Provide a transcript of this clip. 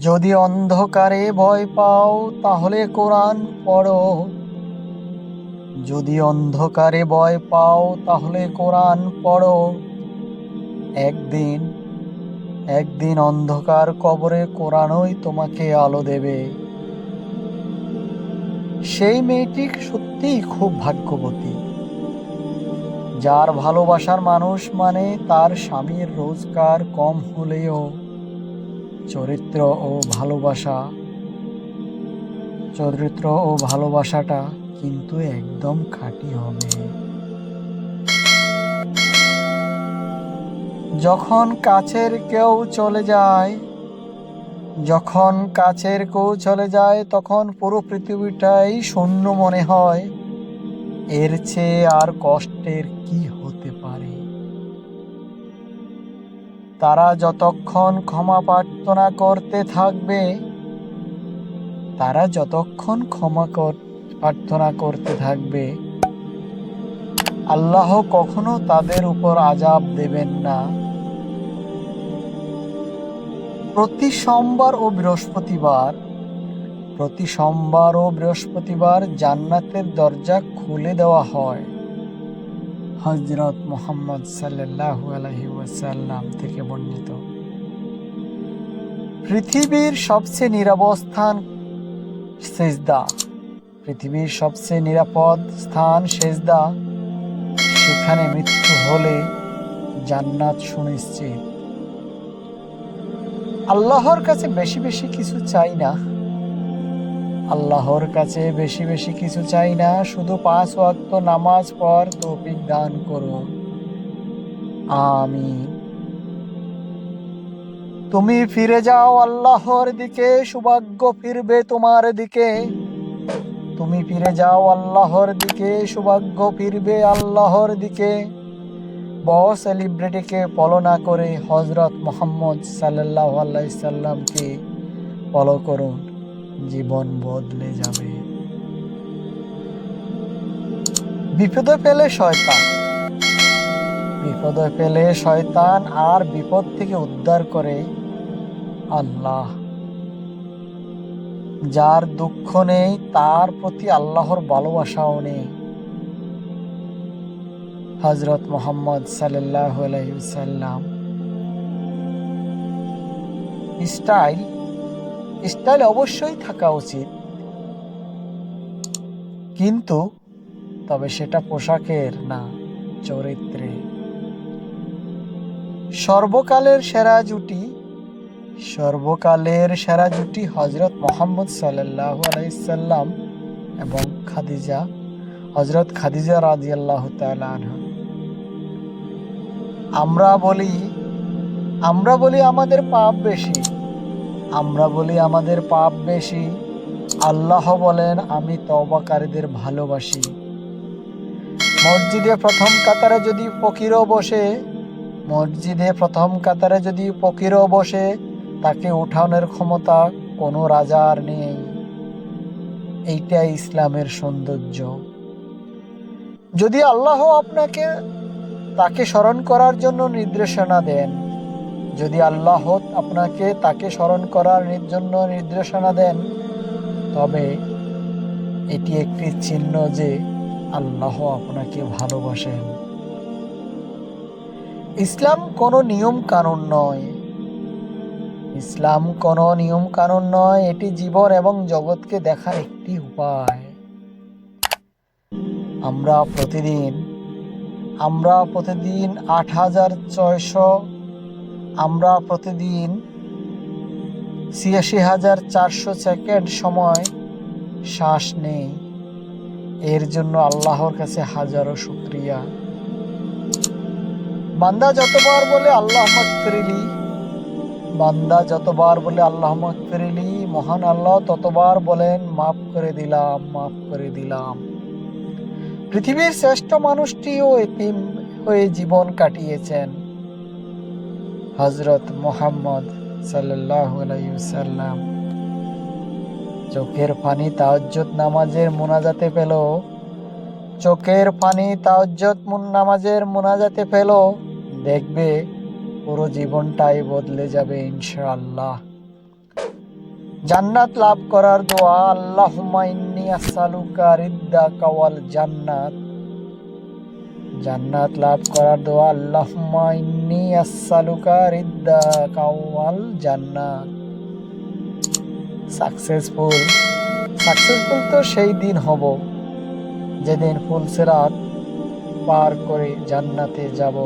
যদি অন্ধকারে ভয় পাও, তাহলে কোরআন পড়ো। যদি অন্ধকারে ভয় পাও, তাহলে কোরআন পড়ো। একদিন একদিন অন্ধকার কবরে কোরআনই তোমাকে আলো দেবে। সেই মেয়েটি সত্যিই খুব ভাগ্যবতী। যার ভালোবাসার মানুষ মানে তার স্বামীর রোজগার কম হলেও চরিত্র ও ভালোবাসা। চরিত্র ও ভালোবাসাটা কিন্তু একদম খাঁটি হবে। যখন কাছের কেউ চলে যায়, যখন কাছের কেউ চলে যায়, তখন পুরো পৃথিবীটাই শূন্য মনে হয়। এর চেয়ে আর কষ্টের কি হতে পারে? তারা যতক্ষণ ক্ষমা প্রার্থনা করতে থাকবে, তারা যতক্ষণ ক্ষমা প্রার্থনা করতে থাকবে। আল্লাহ কখনো তাদের উপর আজাব দেবেন না। প্রতি সোমবার ও বৃহস্পতিবার, প্রতি সোমবার ও বৃহস্পতিবার জান্নাতের দরজা খুলে দেওয়া হয়। হজরত মোহাম্মদ সাল্লাল্লাহু আলাইহি ওয়াসাল্লাম থেকে বর্ণিত। পৃথিবীর সবচেয়ে নিরাপদ স্থান সেজদা। পৃথিবীর সবচেয়ে নিরাপদ স্থান সেজদা। সেখানে মৃত্যু হলে জান্নাত সুনিশ্চিত। আল্লাহর কাছে বেশি বেশি কিছু চাই না। আল্লাহর কাছে বেশি বেশি কিছু চাই না, শুধু পাঁচ ওয়াক্ত নামাজ পড়, তৌফিক দান করুন আমি তুমি ফিরে যাও আল্লাহর দিকে, সৌভাগ্য ফিরবে তোমার দিকে। তুমি ফিরে যাও আল্লাহর দিকে, সৌভাগ্য ফিরবে আল্লাহর দিকে। বড় সেলিব্রিটিকে ফলো না করে হজরত মোহাম্মদ সাল্লাহ আল্লাহ সাল্লামকে ফলো করুন। জীবন বদলে যাবে। বিপদে পেলে শয়তান। বিপদে পেলে শয়তান আর বিপদ থেকে উদ্ধার করে আল্লাহ। যার দুঃখ নেই, তার প্রতি আল্লাহর ভালোবাসাও নেই। হজরত মোহাম্মদ সাল্লাহ সাল্লাম স্টাইল স্টাইল অবশ্যই থাকা উচিত। কিন্তু তবে সেটা পোশাকের না, চরিত্রে। সর্বকালের সেরা জুটি, সর্বকালের সেরা জুটি হজরত মোহাম্মদ সাল্লাহ আলাইসাল্লাম এবং খাদিজা, হজরত খাদিজা রাজিয়াল্লাহ আনহা। আমরা বলি আমরা বলি আমাদের পাপ বেশি। আমরা বলি আমাদের পাপ বেশি। আল্লাহ বলেন, আমি তবাকারীদের ভালোবাসি। মসজিদে প্রথম কাতারে যদি ফকিরও বসে, মসজিদে প্রথম কাতারে যদি ফকিরও বসে, তাকে উঠানোর ক্ষমতা কোনো রাজার নেই। এইটাই ইসলামের সৌন্দর্য। যদি আল্লাহ আপনাকে তাকে স্মরণ করার জন্য নির্দেশনা দেন যদি আল্লাহ আপনাকে তাকে স্মরণ করার জন্য নির্দেশনা দেন, তবে এটি একটি চিহ্ন যে আল্লাহ আপনাকে ভালোবাসেন। ইসলাম কোনো নিয়ম কানুন নয়। ইসলাম কোনো নিয়ম কানুন নয়, এটি জীবন এবং জগৎকে দেখার একটি উপায়। আমরা প্রতিদিন আমরা প্রতিদিন আট হাজার ছয়শো আমরা প্রতিদিন ছিয়াশি হাজার চারশো সেকেন্ড সময় শ্বাস নেই। এর জন্য আল্লাহর কাছে হাজারো শুক্রিয়া। বান্দা যতবার বলে আল্লাহ ফিরিলি বান্দা যতবার বলে আল্লাহ ফিরিলি মহান আল্লাহ ততবার বলেন, মাফ করে দিলাম, মাফ করে দিলাম। পৃথিবীর শ্রেষ্ঠ মানুষটিও এতিম হয়ে জীবন কাটিয়েছেন। হজরত মোহাম্মদ সাল্লাম চোখের পানি তাজ্জত নামাজের মোনাজাতে পেল। চোখের পানি তাজ্জত নামাজের মোনাজাতে পেল। দেখবে পুরো জীবনটাই বদলে যাবে ইনশাআল্লাহ। জান্নাত লাভ করার দোয়া আল্লাহ ইন্নী আসসালুকা রিদ্দাকা ওয়াল জান্নাত। জান্নাত লাভ করার দোয়া, আল্লাহুম্মা মাইনি আসসালুকা রিদ্দা কাওয়াল জান্নাত। সাকসেসফুল সাকসেসফুল তো সেই দিন হব যেদিন ফুল সেরাত পার করে জান্নাতে যাব।